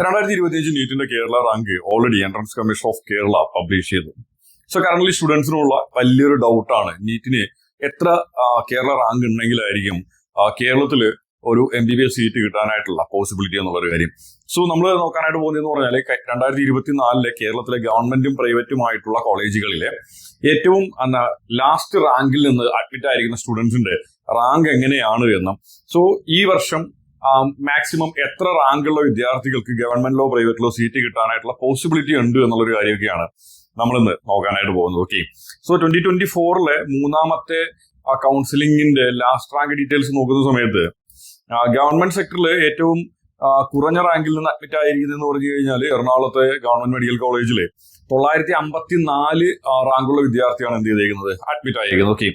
രണ്ടായിരത്തി ഇരുപത്തിയഞ്ച് നീറ്റിന്റെ Kerala rank already entrance commission of Kerala publish ചെയ്തു. സോ കറന്റ് സ്റ്റുഡൻസിനുള്ള വലിയൊരു ഡൗട്ടാണ് നീറ്റിന് എത്ര കേരള റാങ്ക് ഉണ്ടെങ്കിലായിരിക്കും കേരളത്തിൽ ഒരു M B B S seat കിട്ടാനായിട്ടുള്ള possibility എന്നുള്ളൊരു കാര്യം. സോ നമ്മൾ നോക്കാനായിട്ട് പോകുന്നതെന്ന് പറഞ്ഞാൽ രണ്ടായിരത്തി ഇരുപത്തിനാലിലെ കേരളത്തിലെ ഗവൺമെന്റും പ്രൈവറ്റുമായിട്ടുള്ള കോളേജുകളിലെ ഏറ്റവും എന്നാ ലാസ്റ്റ് റാങ്കിൽ നിന്ന് അഡ്മിറ്റ് ആയിരിക്കുന്ന സ്റ്റുഡൻസിന്റെ റാങ്ക് എങ്ങനെയാണ് എന്നും. സോ ഈ വർഷം മാക്സിമം എത്ര റാങ്കുള്ള വിദ്യാർത്ഥികൾക്ക് ഗവൺമെന്റിലോ പ്രൈവറ്റിലോ സീറ്റ് കിട്ടാനായിട്ടുള്ള പോസിബിലിറ്റി ഉണ്ട് എന്നുള്ളൊരു കാര്യമൊക്കെയാണ് നമ്മൾ ഇന്ന് നോക്കാനായിട്ട് പോകുന്നത്. ഓക്കെ സോ ട്വന്റി ട്വന്റി ഫോറിലെ മൂന്നാമത്തെ കൗൺസിലിംഗിന്റെ ലാസ്റ്റ് റാങ്ക് ഡീറ്റെയിൽസ് നോക്കുന്ന സമയത്ത് ഗവൺമെന്റ് സെക്ടറിൽ ഏറ്റവും കുറഞ്ഞ റാങ്കിൽ നിന്ന് അഡ്മിറ്റ് ആയിരിക്കുന്നത് എന്ന് പറഞ്ഞു കഴിഞ്ഞാൽ എറണാകുളത്തെ ഗവൺമെന്റ് മെഡിക്കൽ കോളേജിൽ തൊള്ളായിരത്തി അമ്പത്തി നാല് റാങ്കുള്ള വിദ്യാർത്ഥിയാണ് എന്ത് ചെയ്തേക്കുന്നത്? അഡ്മിറ്റ് ആയിരിക്കുന്നത്. ഓക്കെ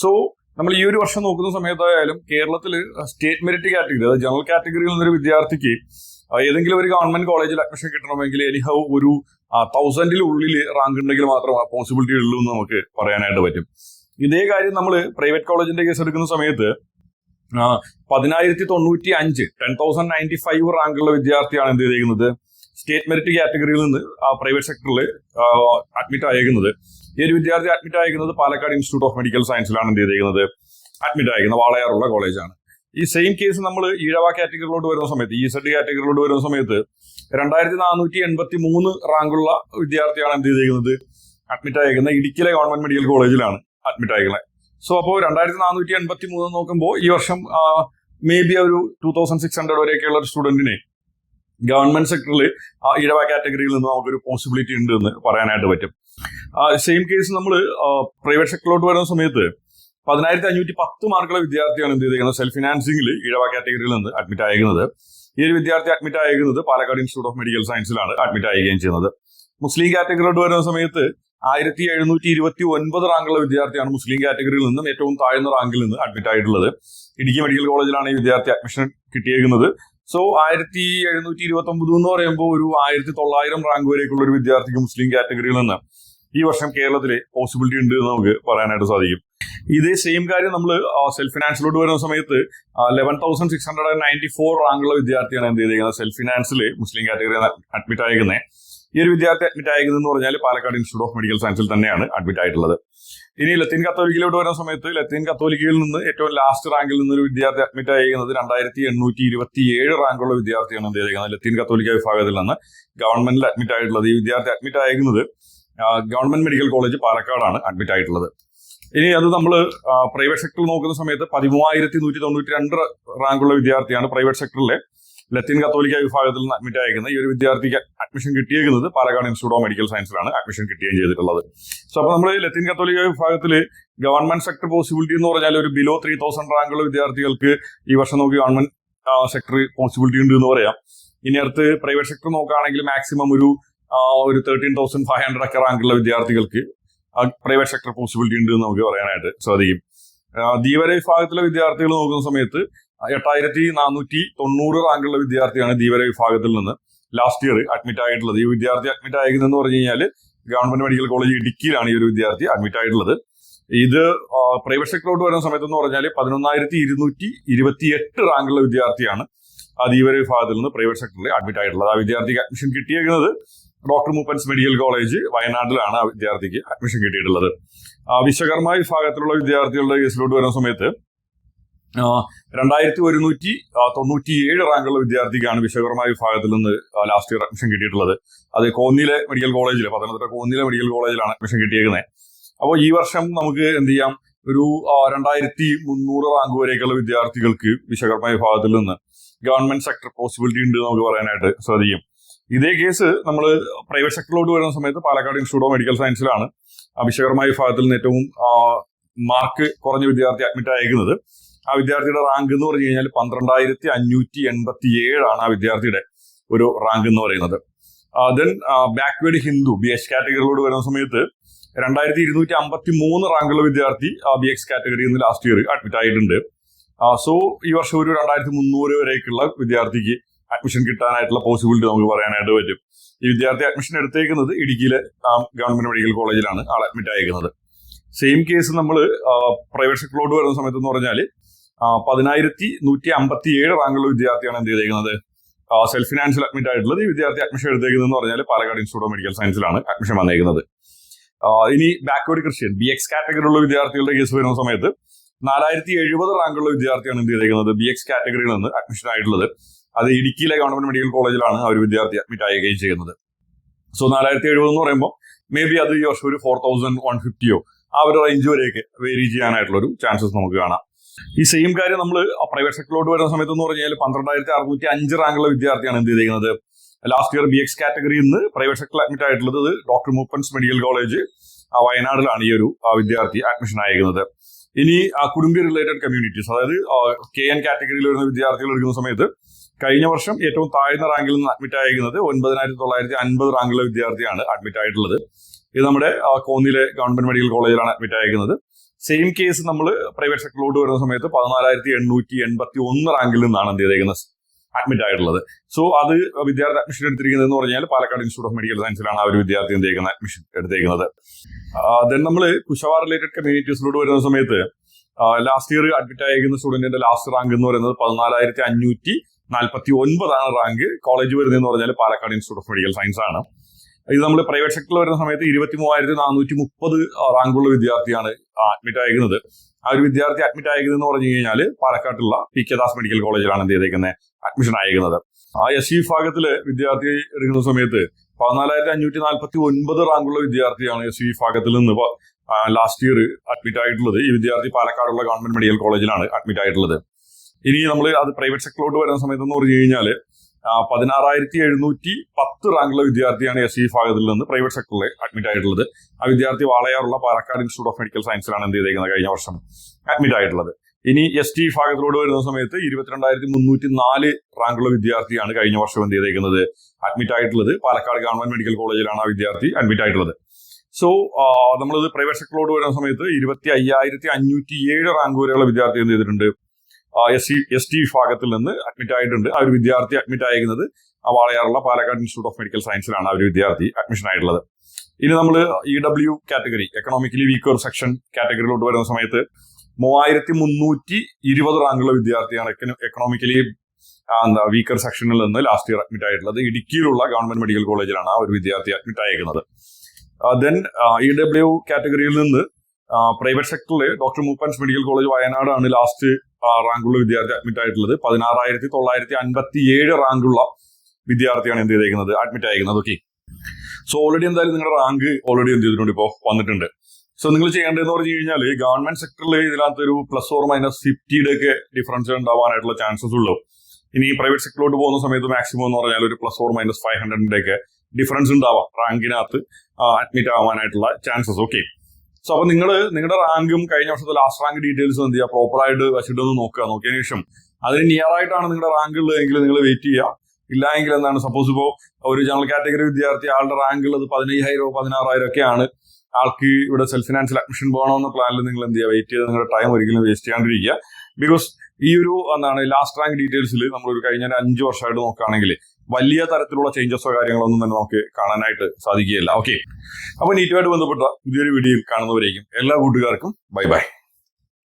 സോ നമ്മൾ ഈ ഒരു വർഷം നോക്കുന്ന സമയത്തായാലും കേരളത്തിൽ സ്റ്റേറ്റ് മെറിറ്റ് കാറ്റഗറി അതായത് ജനറൽ കാറ്റഗറിയിൽ നിന്നൊരു വിദ്യാർത്ഥിക്ക് ഏതെങ്കിലും ഒരു ഗവൺമെന്റ് കോളേജിൽ അഡ്മിഷൻ കിട്ടണമെങ്കിൽ എനിഹൗ ഒരു തൗസൻഡിൽ ഉള്ളിൽ റാങ്ക് ഉണ്ടെങ്കിൽ മാത്രം പോസിബിലിറ്റി ഉള്ളൂ എന്ന് നമുക്ക് പറയാനായിട്ട് പറ്റും. ഇതേ കാര്യം നമ്മൾ പ്രൈവറ്റ് കോളേജിന്റെ കേസ് എടുക്കുന്ന സമയത്ത് ആ, പതിനായിരത്തി തൊണ്ണൂറ്റി അഞ്ച് ടെൻ തൗസൻഡ് നയന്റി ഫൈവ് റാങ്കുള്ള വിദ്യാർത്ഥിയാണ് എന്ത് ചെയ്തിരിക്കുന്നത് സ്റ്റേറ്റ് മെറിറ്റ് കാറ്റഗറിയിൽ നിന്ന് പ്രൈവറ്റ് സെക്ടറിൽ അഡ്മിറ്റ് ആയിരിക്കുന്നത് ഈ ഒരു വിദ്യാർത്ഥി അഡ്മിറ്റ് ആയിരിക്കുന്നത് പാലക്കാട് ഇൻസ്റ്റിറ്റ്യൂട്ട് ഓഫ് മെഡിക്കൽ സയൻസിലാണ് എന്ത് ചെയ്തിരിക്കുന്നത് അഡ്മിറ്റ് ആയിരിക്കുന്നത്. വാളയാറുള്ള കോളേജാണ് ഈ സെയിം കേസ് നമ്മൾ ഈഴവ കാറ്റഗറിയിലോട്ട് വരുന്ന സമയത്ത് ഇ സെഡ് കാറ്റഗറിയിലോട്ട് വരുന്ന സമയത്ത് രണ്ടായിരത്തി നാനൂറ്റി എൺപത്തി മൂന്ന് റാങ്കുള്ള വിദ്യാർത്ഥിയാണ് എന്ത് ചെയ്തിരിക്കുന്നത് അഡ്മിറ്റ് ആയിരിക്കുന്നത് ഇടുക്കിയിലെ ഗവൺമെന്റ് മെഡിക്കൽ കോളേജിലാണ് അഡ്മിറ്റ് ആയിരിക്കുന്നത്. സോ അപ്പോൾ രണ്ടായിരത്തി നാനൂറ്റി എൺപത്തി മൂന്ന് നോക്കുമ്പോൾ ഈ വർഷം മേ ബി ഒരു ടൂ തൗസൻഡ് സിക്സ് ഹൺഡ്രഡ് വരെയൊക്കെയുള്ള ഒരു സ്റ്റുഡന്റിനെ ഗവൺമെന്റ് സെക്ടറിൽ ഇടവ കാറ്റഗറിയിൽ നിന്ന് നമുക്കൊരു പോസിബിലിറ്റി ഉണ്ട് എന്ന് പറയാനായിട്ട് പറ്റും. സെയിം കേസ് നമ്മൾ പ്രൈവറ്റ് സെക്ടറിലോട്ട് വരുന്ന സമയത്ത് പതിനായിരത്തി അഞ്ഞൂറ്റി പത്ത് മാർക്കുള്ള വിദ്യാർത്ഥിയാണ് എന്ത് ചെയ്തിരിക്കുന്നത് സെൽഫ് ഫിനാൻസിംഗിൽ ഇടവ കാറ്റഗറിയിൽ നിന്ന് അഡ്മിറ്റ് ആയിരിക്കുന്നത് ഈ ഒരു വിദ്യാർത്ഥി അഡ്മിറ്റ് ആയിരിക്കുന്നത് പാലക്കാട് ഇൻസ്റ്റിറ്റ്യൂട്ട് ഓഫ് മെഡിക്കൽ സയൻസിലാണ് അഡ്മിറ്റ് ആയിരിക്കുകയും ചെയ്യുന്നത്. മുസ്ലിം കാറ്റഗറിയിലോട്ട് വരുന്ന സമയത്ത് ആയിരത്തി എഴുന്നൂറ്റി ഇരുപത്തി ഒൻപത് റാങ്കുള്ള വിദ്യാർത്ഥിയാണ് മുസ്ലിം കാറ്റഗറിയിൽ നിന്നും ഏറ്റവും താഴ്ന്ന റാങ്കിൽ നിന്ന് അഡ്മിറ്റ് ആയിട്ടുള്ളത്. ഇടുക്കി മെഡിക്കൽ കോളേജിലാണ് ഈ വിദ്യാർത്ഥി അഡ്മിഷൻ കിട്ടിയേക്കുന്നത്. സോ ആയിരത്തി എഴുന്നൂറ്റി ഇരുപത്തി ഒമ്പത് എന്ന് പറയുമ്പോൾ ഒരു ആയിരത്തി തൊള്ളായിരം റാങ്ക് വരേക്കുള്ള ഒരു വിദ്യാർത്ഥിക്ക് മുസ്ലിം കാറ്റഗറിയിൽ നിന്ന് ഈ വർഷം കേരളത്തിൽ പോസിബിലിറ്റി ഉണ്ട് എന്ന് നമുക്ക് പറയാനായിട്ട് സാധിക്കും. ഇതേ സെയിം കാര്യം നമ്മൾ സെൽഫ് ഫിനാൻസിലോട്ട് വരുന്ന സമയത്ത് eleven thousand six hundred and ninety four റാങ്കുള്ള വിദ്യാർത്ഥിയാണ് എന്ത് ചെയ്തിരിക്കുന്നത് സെൽഫ് ഫിനാൻസിൽ മുസ്ലിം കാറ്റഗറി അഡ്മിറ്റ് ആയിരിക്കുന്നത് ഈ ഒരു വിദ്യാർത്ഥി അഡ്മിറ്റ് ആയിരിക്കുന്നത് പറഞ്ഞാൽ പാലക്കാട് ഇൻസ്റ്റിറ്റ്യൂട്ട് ഓഫ് മെഡിക്കൽ സയൻസിൽ തന്നെയാണ് അഡ്മിറ്റ് ആയിട്ടുള്ളത്. ഇനി ലത്തീൻ കത്തോലിക്കയിലോട്ട് വരുന്ന സമയത്ത് ലത്തീൻ കത്തോലിക്കയിൽ നിന്ന് ഏറ്റവും ലാസ്റ്റ് റാങ്കിൽ നിന്ന് ഒരു വിദ്യാർത്ഥി അഡ്മിറ്റ് ആയിരിക്കുന്നത് രണ്ടായിരത്തി എണ്ണൂറ്റി ഇരുപത്തി ഏഴ് റാങ്കുള്ള വിദ്യാർത്ഥിയാണ് എന്ത് ചെയ്തിരിക്കുന്നത് ലത്തീൻ കത്തോലിക്ക വിഭാഗത്തിൽ നിന്ന് ഗവൺമെന്റിൽ അഡ്മിറ്റ് ആയിട്ടുള്ളത്. ഈ വിദ്യാർത്ഥി അഡ്മിറ്റ് ആയിരിക്കുന്നത് ഗവൺമെന്റ് മെഡിക്കൽ കോളേജ് പാലക്കാടാണ് അഡ്മിറ്റ് ആയിട്ടുള്ളത്. ഇനി അത് നമ്മൾ പ്രൈവറ്റ് സെക്ടറിൽ നോക്കുന്ന സമയത്ത് പതിമൂവായിരത്തി നൂറ്റി തൊണ്ണൂറ്റി രണ്ട് റാങ്കുള്ള വിദ്യാർത്ഥിയാണ് പ്രൈവറ്റ് സെക്ടറിലെ ലത്തീൻ കത്തോലിക്ക വിഭാഗത്തിൽ നിന്ന് അഡ്മിറ്റ് ആയിരിക്കുന്ന ഈ ഒരു വിദ്യാർത്ഥിക്ക് അഡ്മിഷൻ കിട്ടിയിരിക്കുന്നത് പാലക്കാട് ഇൻസ്റ്റിറ്റ്യൂട്ട് ഓഫ് മെഡിക്കൽ സയൻസിലാണ് അഡ്മിഷൻ കിട്ടുകയും ചെയ്തിട്ടുള്ളത്. സോ അപ്പോൾ നമ്മൾ ലത്തീൻ കത്തോലിക്ക വിഭാഗത്തിൽ ഗവൺമെന്റ് സെക്ടർ പോസിബിലിറ്റി എന്ന് പറഞ്ഞാൽ ഒരു ബിലോ ത്രീ തൗസൻഡ് റാങ്കുള്ള വിദ്യാർത്ഥികൾക്ക് ഈ വർഷം നോക്കി ഗവൺമെന്റ് സെക്ടർ പോസിബിലിറ്റി ഉണ്ട് എന്ന് പറയാം. ഇനി അടുത്ത് പ്രൈവറ്റ് സെക്ടർ നോക്കുകയാണെങ്കിൽ മാക്സിമം ഒരു ഒരു തേർട്ടീൻ തൗസൻഡ് ഫൈവ് ഹൺഡ്രഡ് ഒക്കെ റാങ്കുള്ള വിദ്യാർത്ഥികൾക്ക് പ്രൈവറ്റ് സെക്ടർ പോസിബിലിറ്റി ഉണ്ട് എന്ന് നമുക്ക് പറയാനായിട്ട് സാധിക്കും. ധീവര വിഭാഗത്തിലെ വിദ്യാർത്ഥികൾ നോക്കുന്ന സമയത്ത് എട്ടായിരത്തി നാനൂറ്റി തൊണ്ണൂറ് റാങ്കുള്ള വിദ്യാർത്ഥിയാണ് ധീവര വിഭാഗത്തിൽ നിന്ന് ലാസ്റ്റ് ഇയർ അഡ്മിറ്റ് ആയിട്ടുള്ളത്. ഈ വിദ്യാർത്ഥി അഡ്മിറ്റ് ആയിരിക്കുന്നതെന്ന് പറഞ്ഞു കഴിഞ്ഞാൽ ഗവൺമെന്റ് മെഡിക്കൽ കോളേജ് ഇടുക്കിയിലാണ് ഈ ഒരു വിദ്യാർത്ഥി അഡ്മിറ്റ് ആയിട്ടുള്ളത്. ഇത് പ്രൈവറ്റ് സെക്ടറിലോട്ട് വരുന്ന സമയത്ത് എന്ന് പറഞ്ഞാൽ പതിനൊന്നായിരത്തി ഇരുന്നൂറ്റി ഇരുപത്തി എട്ട് റാങ്കുള്ള വിദ്യാർത്ഥിയാണ് ആ ധീവര വിഭാഗത്തിൽ നിന്ന് പ്രൈവറ്റ് സെക്ടറിൽ അഡ്മിറ്റ് ആയിട്ടുള്ളത്. ആ വിദ്യാർത്ഥിക്ക് അഡ്മിഷൻ കിട്ടിയിരിക്കുന്നത് ഡോക്ടർ മൂപ്പൻസ് മെഡിക്കൽ കോളേജ് വയനാട്ടിലാണ് ആ വിദ്യാർത്ഥിക്ക് അഡ്മിഷൻ കിട്ടിയിട്ടുള്ളത്. ആ വിശ്വകർമ്മ വിഭാഗത്തിലുള്ള വിദ്യാർത്ഥികളുടെ കേസിലോട്ട് വരുന്ന സമയത്ത് രണ്ടായിരത്തി ഒരുന്നൂറ്റി തൊണ്ണൂറ്റി ഏഴ് റാങ്കുള്ള വിദ്യാർത്ഥിക്കാണ് വിശ്വകർമ്മ വിഭാഗത്തിൽ നിന്ന് ലാസ്റ്റ് ഇയർ അഡ്മിഷൻ കിട്ടിയിട്ടുള്ളത്. അത് കോന്നിലെ മെഡിക്കൽ കോളേജിൽ പത്തനംതിട്ട കോന്നിലെ മെഡിക്കൽ കോളേജിലാണ് അഡ്മിഷൻ കിട്ടിയേക്കുന്നത് അപ്പോൾ ഈ വർഷം നമുക്ക് എന്ത് ചെയ്യാം? ഒരു രണ്ടായിരത്തി മുന്നൂറ് റാങ്ക് വരെയൊക്കെയുള്ള വിദ്യാർത്ഥികൾക്ക് വിശ്വകർമ്മ വിഭാഗത്തിൽ നിന്ന് ഗവൺമെന്റ് സെക്ടർ പോസിബിലിറ്റി ഉണ്ട് നമുക്ക് പറയാനായിട്ട് ശ്രദ്ധിക്കും ഇതേ കേസ് നമ്മൾ പ്രൈവറ്റ് സെക്ടറിലോട്ട് വരുന്ന സമയത്ത് പാലക്കാട് ഇൻസ്റ്റിറ്റ്യൂട്ട് ഓഫ് മെഡിക്കൽ സയൻസിലാണ് വിശ്വകർമ്മ വിഭാഗത്തിൽ നിന്ന് ഏറ്റവും മാർക്ക് കുറഞ്ഞ വിദ്യാർത്ഥി അഡ്മിറ്റ് അയക്കുന്നത് ആ വിദ്യാർത്ഥിയുടെ റാങ്ക് എന്ന് പറഞ്ഞു കഴിഞ്ഞാൽ പന്ത്രണ്ടായിരത്തി അഞ്ഞൂറ്റി എൺപത്തി ഏഴാണ് ആ വിദ്യാർത്ഥിയുടെ ഒരു റാങ്ക് എന്ന് പറയുന്നത്. Then backward Hindu B H കാറ്റഗറിയിലൂടെ വരുന്ന സമയത്ത് രണ്ടായിരത്തി ഇരുന്നൂറ്റി അമ്പത്തി മൂന്ന് റാങ്കുള്ള വിദ്യാർത്ഥി ബി എക്സ് കാറ്റഗറിയിൽ നിന്ന് ലാസ്റ്റ് ഇയർ അഡ്മിറ്റ് ആയിട്ടുണ്ട് സോ ഈ വർഷം ഒരു രണ്ടായിരത്തി മുന്നൂറ് വരേക്കുള്ള വിദ്യാർത്ഥിക്ക് അഡ്മിഷൻ കിട്ടാനായിട്ടുള്ള പോസിബിലിറ്റി നമുക്ക് പറയാനായിട്ട് പറ്റും. ഈ വിദ്യാർത്ഥി അഡ്മിഷൻ എടുത്തേക്കുന്നത് ഇടുക്കിയിലെ ഗവൺമെന്റ് മെഡിക്കൽ കോളേജിലാണ് ആൾ അഡ്മിറ്റ് ആയിരിക്കുന്നത് സെയിം കേസ് നമ്മൾ പ്രൈവറ്റ് സെക്ടറിലോട്ട് വരുന്ന സമയത്ത് എന്ന് പറഞ്ഞാൽ പതിനായിരത്തി നൂറ്റി അമ്പത്തി ഏഴ് റാങ്കുള്ള വിദ്യാർത്ഥിയാണ് എന്ത് ചെയ്തേക്കുന്നത്? സെൽഫ് ഫിനാൻഷ്യൽ അഡ്മിറ്റ് ആയിട്ടുള്ളത് ഈ വിദ്യാർത്ഥി അഡ്മിഷൻ എടുത്തേക്കുന്നത് എന്ന് പറഞ്ഞാൽ പാലക്കാട് ഇൻസ്റ്റിറ്റ്യൂട്ട് ഓഫ് മെഡിക്കൽ സയൻസിലാണ് അഡ്മിഷൻ വന്നേക്കുന്നത്. ഇനി backward Christian B X category ഉള്ള വിദ്യാർത്ഥികളുടെ കേസ് വരുന്ന സമയത്ത് നാലായിരത്തി എഴുപത് റാങ്കുള്ള വിദ്യാർത്ഥിയാണ് എന്ത് ചെയ്തേക്കുന്നത്? ബി എക്സ് കാറ്റഗറിയിൽ നിന്ന് അഡ്മിഷൻ ആയിട്ടുള്ളത്. അത് ഇടുക്കിയിലെ ഗവൺമെന്റ് മെഡിക്കൽ കോളേജിലാണ് ആ ഒരു വിദ്യാർത്ഥി അഡ്മിറ്റ് ആയുകയും ചെയ്യുന്നത്. സോ നാലായിരത്തി എഴുപത് എന്ന് പറയുമ്പോൾ മേ ബി അത് ഈ വർഷം ഒരു ഫോർ തൗസൻഡ് വൺ ഫിഫ്റ്റിയോ ആ ഒരു റേഞ്ച് വരെയൊക്കെ വേരി ചെയ്യാനായിട്ടുള്ള ഒരു ചാൻസസ് നമുക്ക് കാണാം. ഈ സെയിം കാര്യം നമ്മൾ പ്രൈവറ്റ് സെക്ടറിലോട്ട് വരുന്ന സമയത്ത് എന്ന് പറഞ്ഞാൽ പന്ത്രണ്ടായിരത്തി അറുന്നൂറ്റി അഞ്ച് റാങ്കുള്ള വിദ്യാർത്ഥിയാണ് എന്ത് ചെയ്തിരിക്കുന്നത് ലാസ്റ്റ് ഇയർ ബി എക്സ് കാറ്റഗറിയിൽ നിന്ന് പ്രൈവറ്റ് സെക്ടറിൽ അഡ്മിറ്റ് ആയിട്ടുള്ളത് ഡോക്ടർ മൂപ്പൻസ് മെഡിക്കൽ കോളേജ് വയനാടിലാണ് ഈ ഒരു വിദ്യാർത്ഥി അഡ്മിഷൻ ആയിരിക്കുന്നത് ഇനി കുടുംബി റിലേറ്റഡ് കമ്മ്യൂണിറ്റീസ് അതായത് കെ എൻ കാറ്റഗറിയിൽ വരുന്ന വിദ്യാർത്ഥികൾ എടുക്കുന്ന സമയത്ത് കഴിഞ്ഞ വർഷം ഏറ്റവും താഴ്ന്ന റാങ്കിൽ നിന്ന് അഡ്മിറ്റ് ആയിരിക്കുന്നത് ഒൻപതിനായിരത്തി തൊള്ളായിരത്തി അൻപത് റാങ്കുള്ള വിദ്യാർത്ഥിയാണ് അഡ്മിറ്റ് ആയിട്ടുള്ളത്. ഇത് നമ്മുടെ കോന്നിയിലെ ഗവൺമെന്റ് മെഡിക്കൽ കോളേജിലാണ് അഡ്മിറ്റ് ആയിരിക്കുന്നത് സെയിം കേസ് നമ്മൾ പ്രൈവറ്റ് സെക്ടറിലോട്ട് വരുന്ന സമയത്ത് പതിനാലായിരത്തി എണ്ണൂറ്റി എൺപത്തി ഒന്ന് റാങ്കിൽ നിന്നാണ് എന്ത് ചെയ്തേക്കുന്നത്? അഡ്മിറ്റ് ആയിട്ടുള്ളത്. സോ അത് വിദ്യാർത്ഥി അഡ്മിഷൻ എടുത്തിരിക്കുന്നത് എന്ന് പറഞ്ഞാൽ പാലക്കാട് ഇൻസ്റ്റിറ്റ്യൂട്ട് ഓഫ് മെഡിക്കൽ സയൻസിലാണ് ആ ഒരു വിദ്യാർത്ഥി എന്ത് ചെയ്യുന്നത് അഡ്മിഷൻ എടുത്തേക്കുന്നത്. ദെൻ നമ്മൾ കുശവാർ റിലേറ്റഡ് കമ്മ്യൂണിറ്റീസിലോട്ട് വരുന്ന സമയത്ത് ലാസ്റ്റ് ഇയർ അഡ്മിറ്റ് ആയിരിക്കുന്ന സ്റ്റുഡന്റിന്റെ ലാസ്റ്റ് റാങ്ക് എന്ന് പറയുന്നത് പതിനാലായിരത്തി അഞ്ഞൂറ്റി നാൽപ്പത്തി ഒൻപതാണ് റാങ്ക് കോളേജ് വരുന്നതെന്ന് പറഞ്ഞാൽ Palakkad institute of medical science ആണ്. ഇത് നമ്മൾ പ്രൈവറ്റ് സെക്ടറിൽ വരുന്ന സമയത്ത് ഇരുപത്തി മൂവായിരത്തി നാനൂറ്റി മുപ്പത് റാങ്കുള്ള വിദ്യാർത്ഥിയാണ് അഡ്മിറ്റ് ആയിരിക്കുന്നത് ആ ഒരു വിദ്യാർത്ഥി അഡ്മിറ്റ് ആയിരിക്കുന്നത് എന്ന് പറഞ്ഞു കഴിഞ്ഞാൽ പാലക്കാട്ടുള്ള പി കെ ദാസ് മെഡിക്കൽ കോളേജിലാണ് എന്ത് ചെയ്തേക്കുന്നത് അഡ്മിഷൻ ആയിരിക്കുന്നത് ആ എസ് സി വിഭാഗത്തിൽ വിദ്യാർത്ഥി എടുക്കുന്ന സമയത്ത് പതിനാലായിരത്തി അഞ്ഞൂറ്റി നാൽപ്പത്തി ഒൻപത് റാങ്കുള്ള വിദ്യാർത്ഥിയാണ് എസ് സി വിഭാഗത്തിൽ നിന്ന് ലാസ്റ്റ് ഇയർ അഡ്മിറ്റ് ആയിട്ടുള്ളത്. ഈ വിദ്യാർത്ഥി പാലക്കാടുള്ള ഗവൺമെന്റ് മെഡിക്കൽ കോളേജിലാണ് അഡ്മിറ്റ് ആയിട്ടുള്ളത്. ഇനി നമ്മൾ അത് പ്രൈവറ്റ് സെക്ടറിലോട്ട് വരുന്ന സമയത്ത് എന്ന് പറഞ്ഞു കഴിഞ്ഞാൽ പതിനാറായിരത്തി എഴുന്നൂറ്റി പത്ത് റാങ്കുള്ള വിദ്യാർത്ഥിയാണ് എസ് ഇ ഭാഗത്തിൽ നിന്ന് പ്രൈവറ്റ് സെക്ടറിൽ അഡ്മിറ്റ് ആയിട്ടുള്ളത്. ആ വിദ്യാർത്ഥി വാളയാറുള്ള പാലക്കാട് ഇൻസ്റ്റിറ്റ്യൂട്ട് ഓഫ് മെഡിക്കൽ സയൻസിലാണ് എന്ത് ചെയ്തേക്കുന്നത് കഴിഞ്ഞ വർഷം അഡ്മിറ്റ് ആയിട്ടുള്ളത്. ഇനി എസ് ടി വിഭാഗത്തിലോട്ട് വരുന്ന സമയത്ത് ഇരുപത്തിരണ്ടായിരത്തി മുന്നൂറ്റി നാല് റാങ്കുള്ള വിദ്യാർത്ഥിയാണ് കഴിഞ്ഞ വർഷം എന്ത് ചെയ്തേക്കുന്നത് അഡ്മിറ്റ് ആയിട്ടുള്ളത്. പാലക്കാട് ഗവൺമെന്റ് മെഡിക്കൽ കോളേജിലാണ് ആ വിദ്യാർത്ഥി അഡ്മിറ്റ് ആയിട്ടുള്ളത്. സോ നമ്മളിത് പ്രൈവറ്റ് സെക്ടറിലോട് വരുന്ന സമയത്ത് ഇരുപത്തി അയ്യായിരത്തി അഞ്ഞൂറ്റി ഏഴ് റാങ്ക് വരെയുള്ള വിദ്യാർത്ഥി എന്ത് ചെയ്തിട്ടുണ്ട്? എസ് സി എസ് ടി വിഭാഗത്തിൽ നിന്ന് അഡ്മിറ്റ് ആയിട്ടുണ്ട്. ആ ഒരു വിദ്യാർത്ഥി അഡ്മിറ്റ് ആയിരിക്കുന്നത് വാളയാറുള്ള പാലക്കാട് ഇൻസ്റ്റിറ്റ്യൂട്ട് ഓഫ് മെഡിക്കൽ സയൻസിലാണ് ആ ഒരു വിദ്യാർത്ഥി അഡ്മിഷൻ ആയിട്ടുള്ളത്. ഇനി നമ്മൾ E W category economically weaker section കാറ്റഗറിയിലോട്ട് വരുന്ന സമയത്ത് മൂവായിരത്തി മുന്നൂറ്റി ഇരുപത് റാങ്കുള്ള വിദ്യാർത്ഥിയാണ് എക്കണോമിക്കലി എന്താ വീക്കർ സെക്ഷനിൽ നിന്ന് ലാസ്റ്റ് ഇയർ അഡ്മിറ്റ് ആയിട്ടുള്ളത്. ഇടുക്കിയിലുള്ള ഗവൺമെന്റ് മെഡിക്കൽ കോളേജിലാണ് ആ ഒരു വിദ്യാർത്ഥി അഡ്മിറ്റ് ആയിരിക്കുന്നത് ദെൻ ഇ ഡബ്ല്യു കാറ്റഗറിയിൽ നിന്ന് പ്രൈവറ്റ് സെക്ടറിൽ ഡോക്ടർ മൂപ്പൻസ് മെഡിക്കൽ കോളേജ് വയനാടാണ് ലാസ്റ്റ് റാങ്കുള്ള വിദ്യാർത്ഥി അഡ്മിറ്റ് ആയിട്ടുള്ളത്. പതിനാറായിരത്തി തൊള്ളായിരത്തി അൻപത്തി ഏഴ് റാങ്കുള്ള വിദ്യാർത്ഥിയാണ് എന്ത് ചെയ്തേക്കുന്നത്? അഡ്മിറ്റ് ആയിരിക്കുന്നത്. ഓക്കെ സോ ഓൾറെഡി എന്തായാലും നിങ്ങളുടെ റാങ്ക് ഓൾറെഡി എന്ത് ചെയ്തിട്ടുണ്ട് ഇപ്പോൾ വന്നിട്ടുണ്ട്. സോ നിങ്ങൾ ചെയ്യേണ്ടതെന്ന് പറഞ്ഞു കഴിഞ്ഞാൽ ഗവൺമെന്റ് സെക്ടറിൽ ഇതിനകത്ത് ഒരു പ്ലസ് ഓർ മൈനസ് ഫിഫ്റ്റിയുടെ ഒക്കെ ഡിഫറൻസ് ഉണ്ടാവാനായിട്ടുള്ള ചാൻസസ് ഉള്ളൂ. ഇനി പ്രൈവറ്റ് സെക്ടറിലോട്ട് പോകുന്ന സമയത്ത് മാക്സിമം എന്ന് പറഞ്ഞാൽ ഒരു പ്ലസ് ഓർ മൈനസ് ഫൈവ് ഹൺഡ്രഡിന്റെ ഒക്കെ ഡിഫറൻസ് ഉണ്ടാവാം. റാങ്കിനകത്ത് അഡ്മിറ്റ് ആവാനായിട്ടുള്ള ചാൻസസ് ഓക്കെ സോ അപ്പൊ നിങ്ങൾ നിങ്ങളുടെ റാങ്കും കഴിഞ്ഞ വർഷത്തെ ലാസ്റ്റ് റാങ്ക് ഡീറ്റെയിൽസ് എന്ത് ചെയ്യുക? പ്രോപ്പറായിട്ട് വെച്ചിട്ടൊന്ന് നോക്കുക. നോക്കിയതിനു ശേഷം അതിന് നിയർ ആയിട്ടാണ് നിങ്ങളുടെ റാങ്ക് ഉള്ളതെങ്കിൽ നിങ്ങൾ വെയിറ്റ് ചെയ്യുക. ഇല്ല എങ്കിൽ എന്താണ്? സപ്പോസ് ഇപ്പോൾ ഒരു ജനറൽ കാറ്റഗറി വിദ്യാർത്ഥി ആളുടെ റാങ്ക് ഉള്ളത് പതിനയ്യായിരോ പതിനാറായിരം ഒക്കെയാണ് ആൾക്ക് ഇവിടെ സെൽഫ് ഫിനാൻഷ്യൽ അഡ്മിഷൻ പോകണമെന്ന പ്ലാനിൽ നിങ്ങൾ എന്ത് ചെയ്യുക? വെയിറ്റ് ചെയ്ത് നിങ്ങളുടെ ടൈം ഒരിക്കലും വേസ്റ്റ് ചെയ്യാണ്ടിരിക്കുക. ബിക്കോസ് ഈ ഒരു എന്താണ് ലാസ്റ്റ് റാങ്ക് ഡീറ്റെയിൽസിൽ നമ്മൾ ഒരു കഴിഞ്ഞ അഞ്ച് വർഷമായിട്ട് നോക്കുകയാണെങ്കിൽ വലിയ തരത്തിലുള്ള ചേഞ്ചസോ കാര്യങ്ങളൊന്നും തന്നെ നമുക്ക് കാണാനായിട്ട് സാധിക്കുകയില്ല. ഓക്കെ അപ്പൊ നീറ്റുമായിട്ട് ബന്ധപ്പെട്ട പുതിയൊരു വീഡിയോയിൽ കാണുന്നവരേക്കും എല്ലാ കൂട്ടുകാർക്കും ബൈ ബൈ